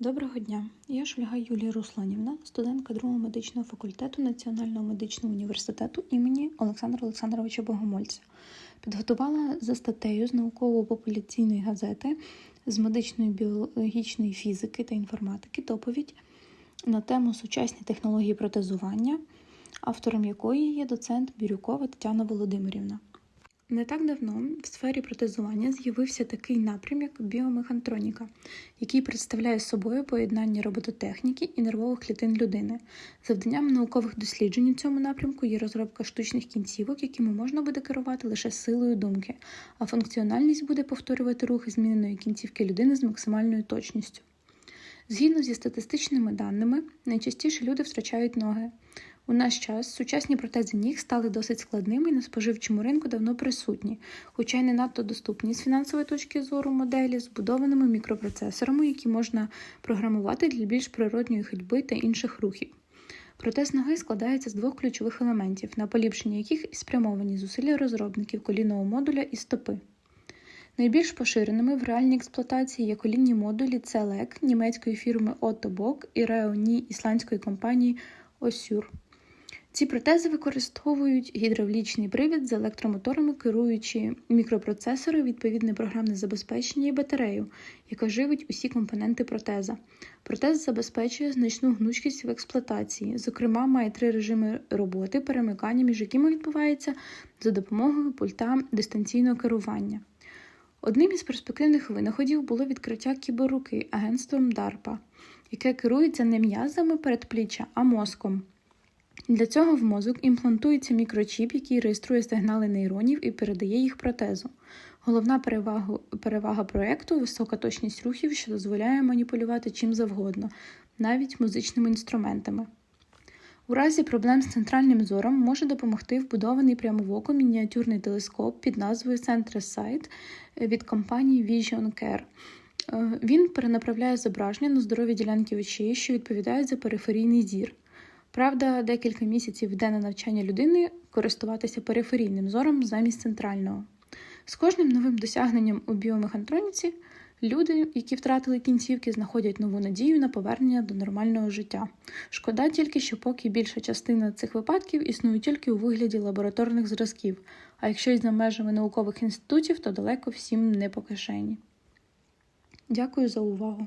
Доброго дня, я Шульга Юлія Русланівна, студентка другого медичного факультету Національного медичного університету імені Олександра Олександровича Богомольця. Підготувала за статтею з науково-популяційної газети з медичної біологічної фізики та інформатики доповідь на тему сучасні технології протезування, автором якої є доцент Бірюкова Тетяна Володимирівна. Не так давно в сфері протезування з'явився такий напрям, як біомехантроніка, який представляє собою поєднання робототехніки і нервових клітин людини. Завданням наукових досліджень у цьому напрямку є розробка штучних кінцівок, якими можна буде керувати лише силою думки, а функціональність буде повторювати рухи зміненої кінцівки людини з максимальною точністю. Згідно зі статистичними даними, найчастіше люди втрачають ноги. У наш час сучасні протези ніг стали досить складними і на споживчому ринку давно присутні, хоча й не надто доступні з фінансової точки зору моделі, збудованими мікропроцесорами, які можна програмувати для більш природньої ходьби та інших рухів. Протез ноги складається з двох ключових елементів, на поліпшення яких і спрямовані зусилля розробників колінного модуля і стопи. Найбільш поширеними в реальній експлуатації є колінні модулі CELEC німецької фірми Otto Bock і Reoni ісландської компанії Osur. Ці протези використовують гідравлічний привід з електромоторами, керуючи мікропроцесори, відповідне програмне забезпечення і батарею, яка живить усі компоненти протеза. Протез забезпечує значну гнучкість в експлуатації, зокрема, має три режими роботи, перемикання, між якими відбувається за допомогою пульта дистанційного керування. Одним із перспективних винаходів було відкриття кіберруки агентством DARPA, яке керується не м'язами передпліччя, а мозком. Для цього в мозок імплантується мікрочіп, який реєструє сигнали нейронів і передає їх протезу. Головна перевага, перевага проєкту висока точність рухів, що дозволяє маніпулювати чим завгодно, навіть музичними інструментами. У разі проблем з центральним зором може допомогти вбудований прямовоко мініатюрний телескоп під назвою Centresight від компанії Vision Care. Е, Він перенаправляє зображення на здорові ділянки очей, що відповідають за периферійний зір. Правда, декілька місяців йде на навчання людини користуватися периферійним зором замість центрального. З кожним новим досягненням у біомехантроніці люди, які втратили кінцівки, знаходять нову надію на повернення до нормального життя. Шкода тільки, що поки більша частина цих випадків існує тільки у вигляді лабораторних зразків, а якщо й за межами наукових інститутів, то далеко всім не по кишені. Дякую за увагу!